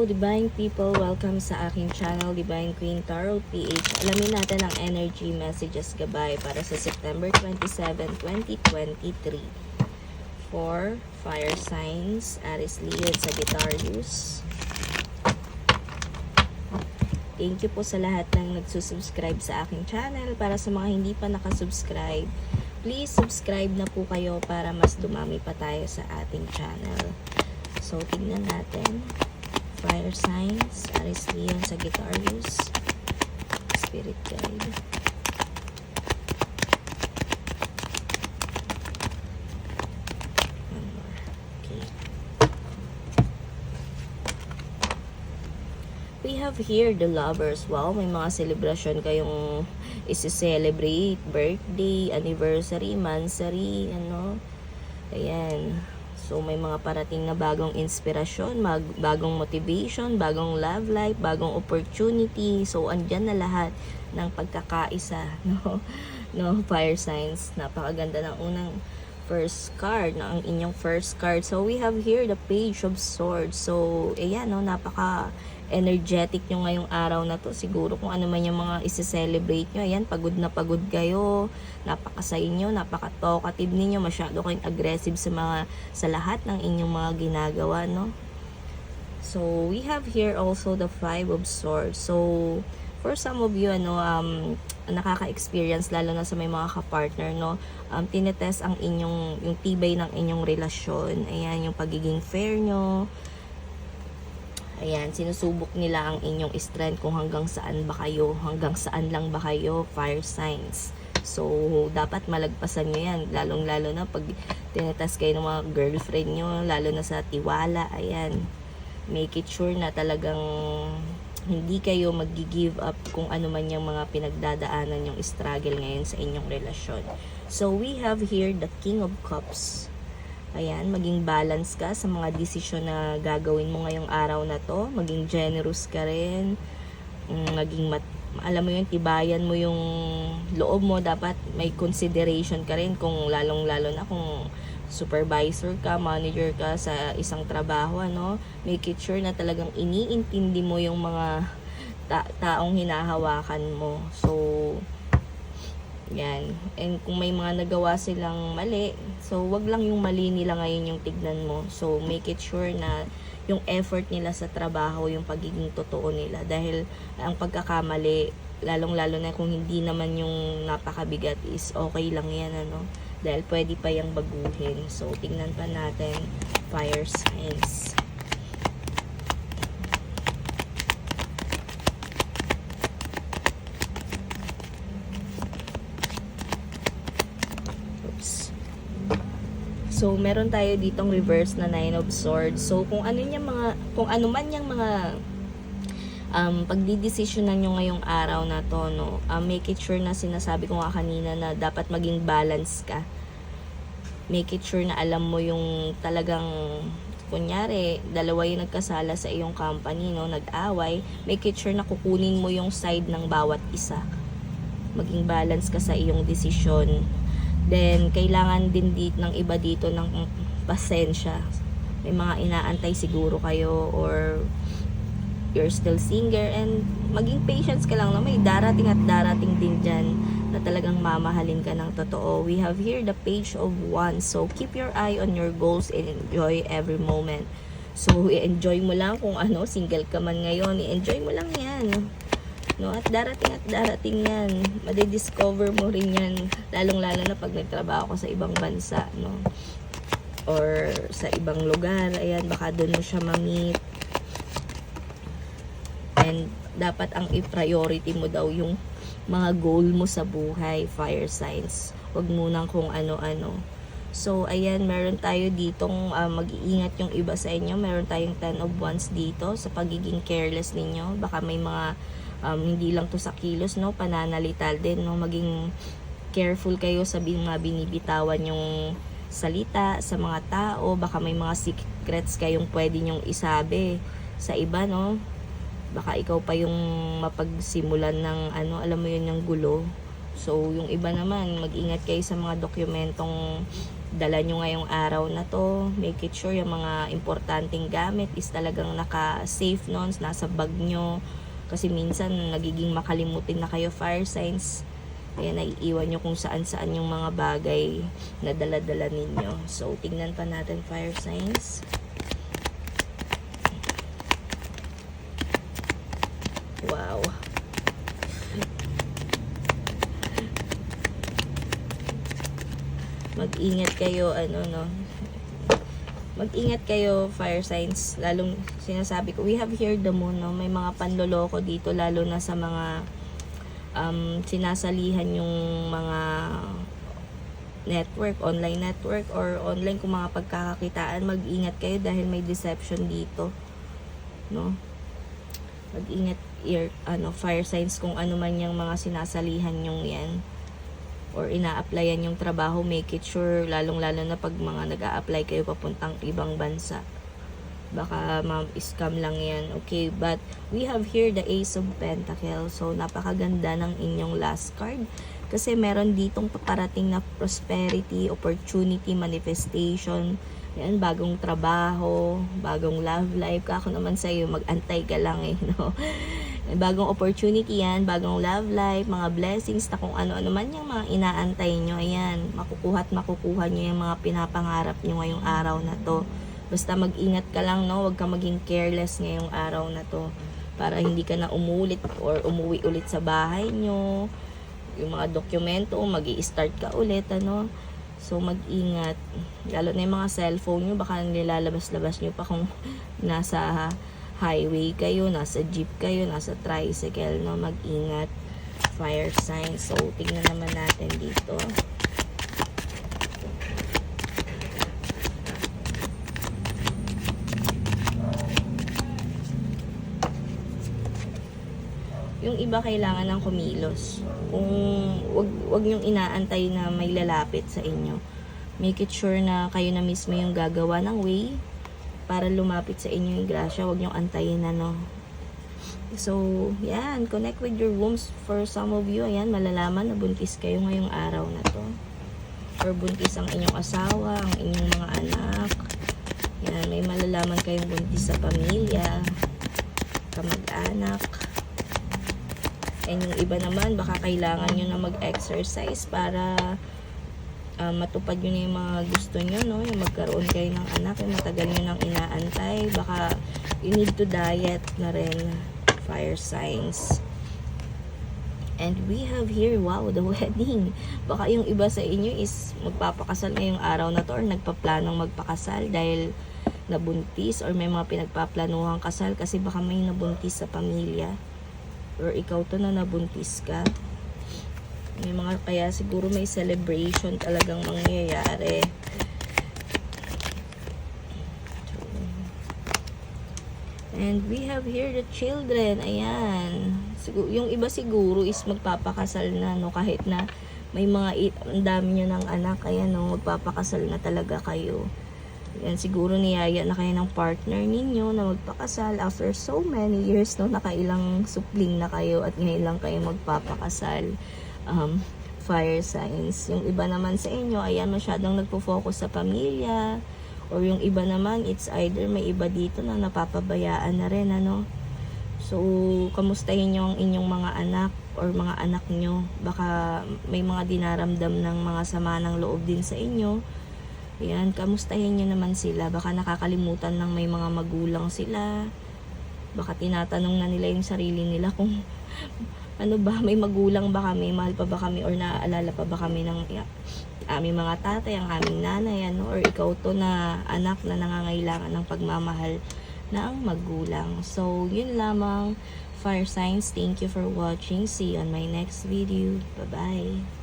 Divine people, welcome sa aking channel, Divine Queen Tarot PH. Alamin natin ang energy messages gabay para sa September 27, 2023. For fire signs, Aries Leo Sagittarius. Thank you po sa lahat ng nagsusubscribe sa aking channel. Para sa mga hindi pa nakasubscribe, please subscribe na po kayo para mas dumami pa tayo sa ating channel. So, tingnan natin fire signs, Aries Leo, Sagittarius, Spirit Guide. Okay. We have here the lovers. Wow, may mga celebration kayong isi-celebrate. Birthday, anniversary, mansary, ano. Ayan. So, may mga parating na bagong inspirasyon, mag, bagong motivation, bagong love life, bagong opportunity. So, andyan na lahat ng pagkakaisa, no? No, fire signs. Napakaganda ng unang first card, na ang inyong first card. So, we have here the Page of Swords. So, ayan, no, napaka energetic nyo ngayong araw na to. Siguro kung ano man yung mga isi-celebrate nyo. Ayan, pagod na pagod kayo. Napakasay nyo, napaka-talkative ninyo. Masyado kayong aggressive sa mga sa lahat ng inyong mga ginagawa, no? So, we have here also the Five of Swords. So, for some of you, ano, um, nakaka-experience, lalo na sa may mga kapartner, no, um, tinetest ang inyong, yung tibay ng inyong relasyon. Ayan, yung pagiging fair nyo, Ayan, sinusubok nila ang inyong strength kung hanggang saan ba kayo, hanggang saan lang ba kayo, fire signs. So, dapat malagpasan nyo yan, lalong-lalo na pag tinetest kayo ng mga girlfriend nyo, lalo na sa tiwala, ayan. Make it sure na talagang hindi kayo mag-give up kung ano man yung mga pinagdadaanan yung struggle ngayon sa inyong relasyon. So, we have here the King of Cups. Ayan, maging balance ka sa mga desisyon na gagawin mo ngayong araw na to. Maging generous ka rin. Mm, Maging mat alam mo yung tibayan mo yung loob mo. Dapat may consideration ka rin kung lalong-lalo na kung supervisor ka, manager ka sa isang trabaho, ano. Make it sure na talagang iniintindi mo yung mga ta- taong hinahawakan mo. So, yan. And kung may mga nagawa silang mali, so wag lang yung mali nila ngayon yung tignan mo. So make it sure na yung effort nila sa trabaho, yung pagiging totoo nila. Dahil ang pagkakamali, lalong-lalo na kung hindi naman yung napakabigat is okay lang yan, ano. Dahil pwede pa yung baguhin. So tingnan pa natin fire signs. So, meron tayo ditong reverse na Nine of Swords. So, kung ano yung mga, kung ano man yung mga um, pagdidesisyonan nyo ngayong araw na to, no, um, make it sure na sinasabi ko nga kanina na dapat maging balance ka. Make it sure na alam mo yung talagang kunyari, dalawa yung nagkasala sa iyong company, no, nag-away, make it sure na kukunin mo yung side ng bawat isa. Maging balance ka sa iyong desisyon. Then, kailangan din dit ng iba dito ng pasensya. May mga inaantay siguro kayo or you're still singer and maging patience ka lang na may darating at darating din dyan na talagang mamahalin ka ng totoo. We have here the page of wands. So, keep your eye on your goals and enjoy every moment. So, i-enjoy mo lang kung ano, single ka man ngayon, i-enjoy mo lang yan. No, at darating at darating yan. Madidiscover mo rin yan. Lalong-lalo na pag nagtrabaho ka sa ibang bansa, no? Or sa ibang lugar. Ayan, baka doon mo siya ma-meet. And dapat ang i-priority mo daw yung mga goal mo sa buhay, fire signs. Huwag munang kung ano-ano. So, ayan, meron tayo ditong ah, mag-iingat yung iba sa inyo. Meron tayong 10 of wands dito sa pagiging careless ninyo. Baka may mga um, hindi lang to sa kilos, no? Pananalital din, no? Maging careful kayo sa mga binibitawan yung salita sa mga tao. Baka may mga secrets kayong pwede nyong isabi sa iba, no? Baka ikaw pa yung mapagsimulan ng ano, alam mo yun, yung gulo. So, yung iba naman, mag-ingat kayo sa mga dokumentong dala nyo ngayong araw na to. Make it sure yung mga importanteng gamit is talagang naka-safe nun, nasa bag nyo. Kasi minsan nagiging makalimutin na kayo fire signs. Kaya naiiwan nyo kung saan-saan yung mga bagay na dala-dala ninyo. So, tingnan pa natin fire signs. Wow. Mag-ingat kayo, ano, no. Mag-ingat kayo, fire signs. Lalong sinasabi ko, we have here the moon, no. May mga panloloko dito, lalo na sa mga um, sinasalihan yung mga network, online network, or online kung mga pagkakakitaan, mag-ingat kayo dahil may deception dito. No? Mag-ingat ear, ano, fire signs kung ano man yung mga sinasalihan yung yan or ina-applyan yung trabaho, make it sure, lalong-lalo na pag mga nag apply kayo papuntang ibang bansa. Baka ma-scam lang yan. Okay, but we have here the Ace of Pentacles. So, napakaganda ng inyong last card. Kasi meron ditong paparating na prosperity, opportunity, manifestation. Yan, bagong trabaho, bagong love life. Kako naman sa'yo, mag-antay ka lang eh, no? Bagong opportunity yan, bagong love life, mga blessings na kung ano-ano man yung mga inaantay nyo, ayan, makukuha at makukuha nyo yung mga pinapangarap nyo ngayong araw na to. Basta mag-ingat ka lang, no? Huwag ka maging careless ngayong araw na to para hindi ka na umulit or umuwi ulit sa bahay nyo. Yung mga dokumento, mag start ka ulit, ano? So, mag-ingat. Lalo na yung mga cellphone nyo, baka nilalabas-labas nyo pa kung nasa highway kayo, nasa jeep kayo, nasa tricycle, no, mag-ingat. Fire sign. So, tingnan naman natin dito. Yung iba kailangan ng kumilos. Kung wag wag yung inaantay na may lalapit sa inyo. Make it sure na kayo na mismo yung gagawa ng way para lumapit sa inyo yung grasya. Huwag niyong antayin na, no? So, yan. Connect with your wombs. For some of you, ayan, malalaman na buntis kayo ngayong araw na to. Or buntis ang inyong asawa, ang inyong mga anak. Yan, may malalaman kayong buntis sa pamilya, kamag-anak. And yung iba naman, baka kailangan nyo na mag-exercise para uh, matupad yun yung mga gusto nyo, no? Yung magkaroon kayo ng anak, yung matagal nyo nang inaantay. Baka you need to diet na rin. Fire signs. And we have here, wow, the wedding. Baka yung iba sa inyo is magpapakasal ngayong araw na to or nagpaplanong magpakasal dahil nabuntis or may mga pinagpaplanuhang kasal kasi baka may nabuntis sa pamilya or ikaw to na nabuntis ka. May mga kaya siguro may celebration talagang mangyayari. And we have here the children. Ayan. Siguro, yung iba siguro is magpapakasal na, no? Kahit na may mga ang dami nyo ng anak. Ayan, no? Magpapakasal na talaga kayo. Yan, siguro niyaya na kayo ng partner ninyo na magpakasal after so many years, no? Nakailang supling na kayo at ngayon lang kayo magpapakasal. Um, fire signs. Yung iba naman sa inyo, ayan, masyadong nagpo-focus sa pamilya. Or yung iba naman, it's either may iba dito na napapabayaan na rin, ano. So, kamustahin nyo ang inyong mga anak or mga anak nyo. Baka may mga dinaramdam ng mga sama ng loob din sa inyo. Yan, kamustahin nyo naman sila. Baka nakakalimutan ng may mga magulang sila. Baka tinatanong na nila yung sarili nila kung ano ba, may magulang ba kami, mahal pa ba kami, or naaalala pa ba kami ng aming mga tatay, ang aming nanay, ano, or ikaw to na anak na nangangailangan ng pagmamahal na ang magulang. So, yun lamang, fire signs. Thank you for watching. See you on my next video. Bye-bye.